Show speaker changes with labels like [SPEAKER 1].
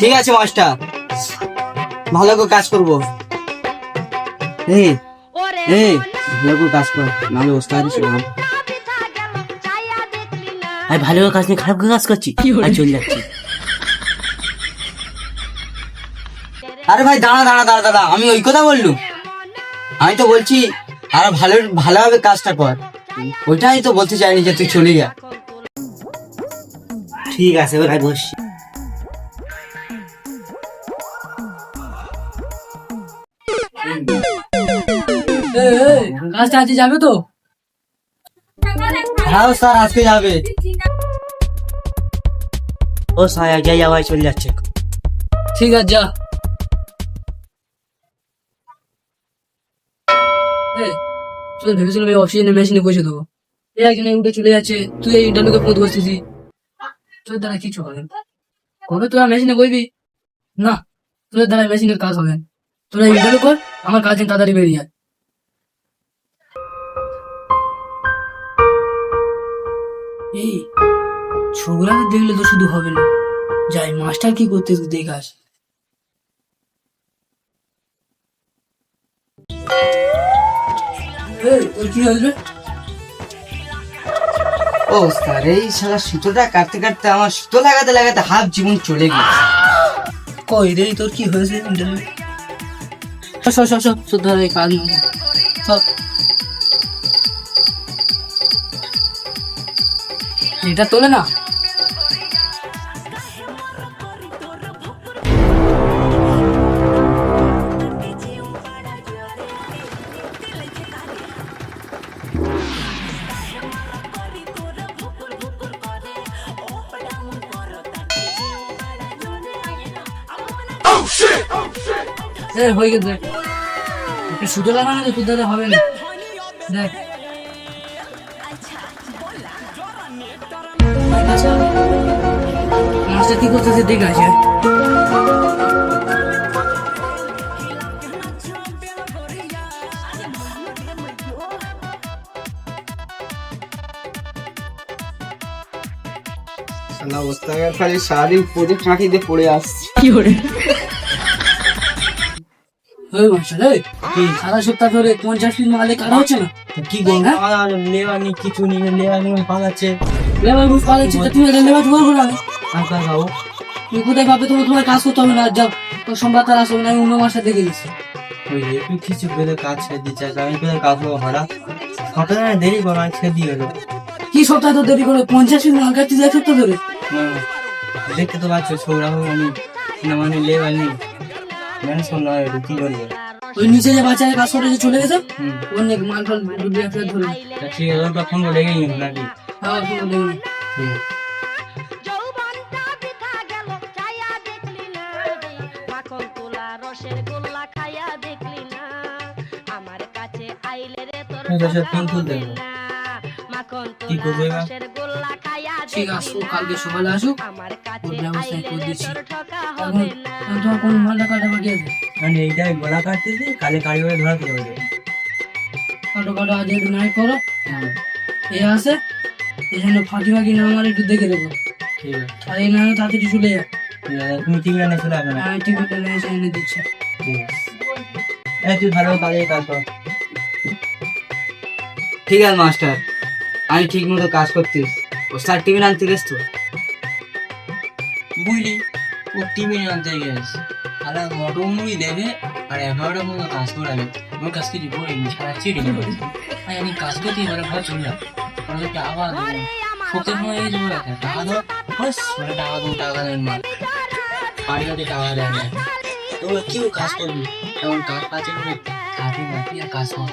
[SPEAKER 1] ঠিক আছে মাস্টার। ভালো করে কাজ করব। এই এই ভালো করে কাজ কর। নাহলে ওস্তাদ শুনলাম
[SPEAKER 2] আমি ভালো করে কাজ নিয়ে খারাপ করে কাজ করছি। আর চলে যাচ্ছি।
[SPEAKER 1] আরে ভাই দাঁড়া দাঁড়া দাঁড়া দাঁড়া। আমি ওই কথা বললুম আমি তো বলছি আর ভালো ভালোভাবে কাজটা কর। ওইটাই তো বলতে চাইনি যে তুই চলে যা।
[SPEAKER 2] ঠিক আছে আমি বসছি।
[SPEAKER 3] কাজটা আজকে যাবে তো?
[SPEAKER 1] হ্যাঁ স্যার আজকে যাবে।
[SPEAKER 2] ও সায়া যাই যাওয়াই চলে যাচ্ছে।
[SPEAKER 3] ঠিক আছে যা। চল ভেবেছিলাম এই অক্সিজেনের মেশিনে বসে দেবো। এই একজনে উঠে চলে যাচ্ছে তুই এই ইন্টারভিউকে পৌঁছে বসতেছি তোর দ্বারা কিছু হবে। কবে তোরা মেশিনে বইবি না তোর দ্বারা মেশিনের কাজ হবে। তোরা ইন্টারভিউ কর আমার কাজ যেন তাড়াতাড়ি বেরিয়ে যায় এই ছোকরাকে দেখলে তো শুধু হবে না। যাই মাস্টার কি করতে দেখে আসে। এই, কি হয়েছে
[SPEAKER 1] ও স্যার এই শালা সুতোটা কাটতে কাটতে আমার সুতো লাগাতে লাগাতে হাফ জীবন চলে গেছে।
[SPEAKER 3] কই রে তোর কি হয়েছে ইন্টারভিউ সব সব সব ধরে এই নেই সব এটা তোলে না এ হয়ে গেছে একটু সুতো লাগানো তো তোর দ্বারা হবে না। দেখ। আচ্ছা। মাছটা কি করতেছে দেখে আছে
[SPEAKER 1] ওস্তাদ খালি সারাদিন পড়ে কাঁটি দিয়ে পড়ে আসছে।
[SPEAKER 3] কি করে? ওই এই সারা সপ্তাহ ধরে পঞ্চাশ পিস মালে কাটা হচ্ছে না।
[SPEAKER 2] কি করব আমার লেবানি কিছু নেই লেবানি পালাচ্ছে
[SPEAKER 3] লেবার পালাচ্ছি তা তুমি এটা লেবার করে আনো
[SPEAKER 2] টাকা খাব
[SPEAKER 3] তুমি কোথায় ভাবে তোমার তোমার কাজ করতে হবে না আর যাও। তোর সোমবার তার আসবে না আমি অন্য মাসে দেখে নিচ্ছি
[SPEAKER 2] ওই তুই কিছু পেলে কাজ ছেড়ে দিচ্ছে আমি পেলে কাজ হব হারা সকালে দেরি করো ছেড়ে দিয়ে গেলো
[SPEAKER 3] কি সপ্তাহ তো দেরি করে পঞ্চাশ পিস মাল কাটছিস এক সপ্তাহ ধরে?
[SPEAKER 2] দেখতে তো পাচ্ছ হোক আমি না মানে লেবানি মানে শোনা একটু কি বলব?
[SPEAKER 3] ওই নিচে যে কাজ করে যে চলে গেছে? অনেক মাল ফাল ডুবি একটা ধরে
[SPEAKER 2] তা ঠিক আছে ওটা ফোন করে নাকি?
[SPEAKER 3] হ্যাঁ
[SPEAKER 2] ফোন তুলতে
[SPEAKER 4] হবে
[SPEAKER 2] হবে।
[SPEAKER 4] না। মাখন
[SPEAKER 2] কি
[SPEAKER 4] তোলা
[SPEAKER 2] করবে এবার?
[SPEAKER 4] রসের গোল্লা খাইয়া
[SPEAKER 3] ঠিক আসুক কালকে সকালে আসুক।
[SPEAKER 4] আমার কাছে
[SPEAKER 3] ওর ব্যবস্থা করে দিচ্ছি।
[SPEAKER 4] ঠকা
[SPEAKER 3] এখন
[SPEAKER 4] হবে না
[SPEAKER 3] তোমার কোন মালটা কাটা বাকি আছে
[SPEAKER 2] মানে এইটাই গলা কাটতেছি কালে কারিগরে ধরা পড়ে যাবে
[SPEAKER 3] কাটো কাটো আজ একটু নাই করো এ আছে এখানে ফাঁকি ফাঁকি না আমার একটু দেখে দেবো।
[SPEAKER 2] ঠিক আছে।
[SPEAKER 3] আর এই না হলে তাড়াতাড়ি চলে যা।
[SPEAKER 2] ঠিক আছে তুমি ঠিক জানে চলে আসবে না।
[SPEAKER 3] আমি টিকিটটা নিয়ে এসে এনে দিচ্ছি।
[SPEAKER 2] ঠিক আছে। এই তুই ভালো কাজে কাজ কর।
[SPEAKER 1] ঠিক আছে মাস্টার। আমি ঠিক মতো কাজ করতিস ওস্তাদ টিফিন আনতে গেছ তো?
[SPEAKER 2] বুঝলি। টিমে আনতে গেছে আর মোটো মুড়ি দেবে আর এগারোটা মতো কাজ করাবে ওর কাছ থেকে বলে সারা চিড়ে দেবে আর আমি কাজ করতে এবারে ঘর চলে যাব ওদেরকে আবার সত্যি সময় এই রাখে টাকা দাও বাস মানে টাকা দাও টাকা দেন মা বাড়ি বাড়ি টাকা দেয় না তো কেউ কাজ করবি এমন কাজ পাচ্ছে কাজে নাকি আর কাজ কর